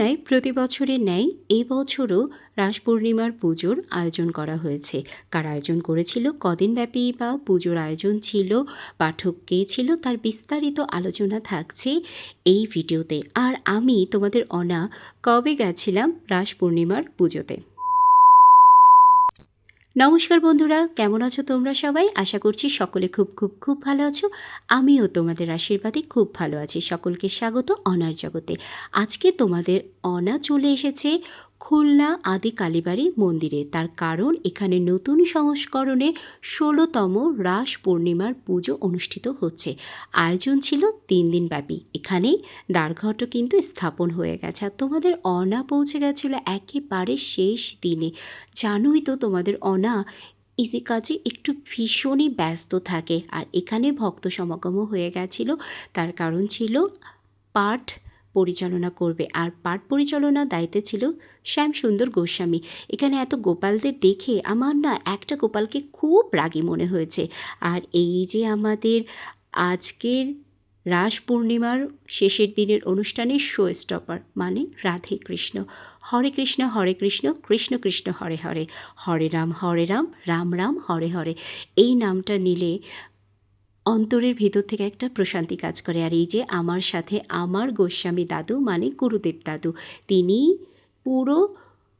খুলনায় প্রতি বছরের ন্যায় এই বছরও রাস পূর্ণিমার পুজোর আয়োজন করা হয়েছে। কার আয়োজন করেছিল, কদিন ব্যাপী বা পুজোর আয়োজন ছিল, পাঠক কে ছিল, তার বিস্তারিত আলোচনা থাকছে এই ভিডিওতে। আর আমি তোমাদের অনা কবে গেছিলাম রাস পূর্ণিমার পুজোতে? নমস্কার বন্ধুরা, কেমন আছো তোমরা সবাই? আশা করছি সকলে খুব খুব খুব ভালো আছো। আমিও তোমাদের আশীর্বাদে খুব ভালো আছি। সকলকে স্বাগত অনার জগতে। আজকে তোমাদের অনা চলে এসেছে খুলনা আদি কালীবাড়ি মন্দিরে। তার কারণ, এখানে নতুন সংস্করণে ষোলোতম রাস পূর্ণিমার পুজো অনুষ্ঠিত হচ্ছে। আয়োজন ছিল তিন দিন ব্যাপী। এখানেই দ্বারঘটও কিন্তু স্থাপন হয়ে গেছে। আর তোমাদের অনা পৌঁছে গেছিল একেবারে শেষ দিনে। জানোই তো তোমাদের অনা ইসি কাজে একটু ভীষণই ব্যস্ত থাকে। আর এখানে ভক্ত সমাগমও হয়ে গেছিল। তার কারণ ছিল পাঠ পরিচালনা করবে। আর পাঠ পরিচালনার দায়িত্বে ছিল শ্যাম সুন্দর গোস্বামী। এখানে এত গোপালদের দেখে আমার না একটা গোপালকে খুব রাগী মনে হয়েছে। আর এই যে আমাদের আজকের রাস পূর্ণিমার শেষের দিনের অনুষ্ঠানের শো স্টপার মানে রাধে কৃষ্ণ। হরে কৃষ্ণ হরে কৃষ্ণ কৃষ্ণ কৃষ্ণ, হরে হরে। হরে রাম হরে রাম রাম রাম, হরে হরে। এই নামটা নিলে অন্তরের ভিতর থেকে একটা প্রশান্তি কাজ করে। আর এই যে আমার সাথে আমার গোস্বামী দাদু মানে গুরুদেব দাদু, তিনি পুরো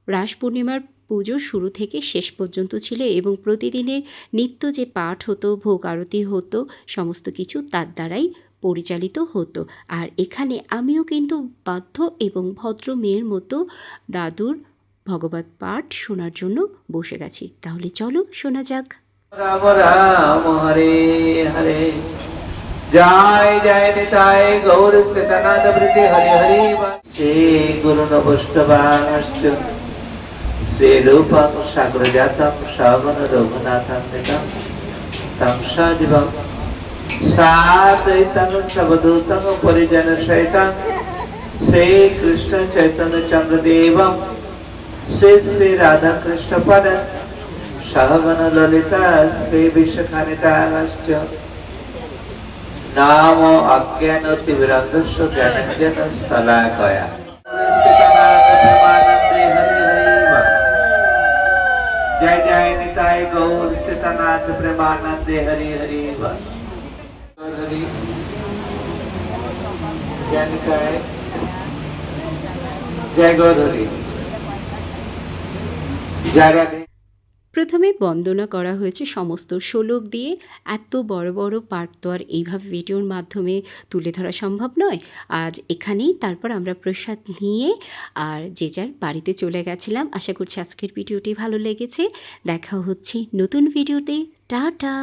রাস পূর্ণিমার পুজো শুরু থেকে শেষ পর্যন্ত ছিল এবং প্রতিদিনের নিত্য যে পাঠ হতো, ভোগ আরতি হতো, সমস্ত কিছু তার দ্বারাই পরিচালিত হতো। আর এখানে আমিও কিন্তু বাধ্য এবং ভদ্র মেয়ের মতো দাদুর ভগবত পাঠ শোনার জন্য বসে গেছি। তাহলে চলো শোনা যাক। রাম রাম, হরে হরে। জয় জয় নিতাই গৌর সীতানাথ প্রীতি, হরি হরি শ্রী গুরু নবষ্টবাংশ্চ শ্রী রূপং সাগর জাতম সগন রঘুনাথম নিতম তম সজীবম। সাদৈতং সবদূতং পরিজন সহিতং শ্রী কৃষ্ণ চৈতন্য চন্দ্রদেবম। শ্রী শ্রী রাধা কৃষ্ণ সহগণ ললিতা শ্রী বিশ্বখানিতাশ্চ নাম অজ্ঞান তিবিরন্ধস্য জ্ঞানঞ্জন স্থলাকয়া জয় জয় নিতাই গৌর সীতানাথ প্রেমানন্দে হরি হরি বল। হরি জয় নিতাই প্রথমে বন্দনা করা হয়েছে সমস্ত শ্লোক দিয়ে। এত বড় বড় পাট তো আর এইভাবে ভিডিওর মাধ্যমে তুলে ধরা সম্ভব নয়। আজ এখানেই তারপর আমরা প্রসাদ নিয়ে আর যে যার বাড়িতে চলে গেছিলাম। আশা করছি আজকের ভিডিওটি ভালো লেগেছে। দেখা হচ্ছে নতুন ভিডিওতে। টাটা!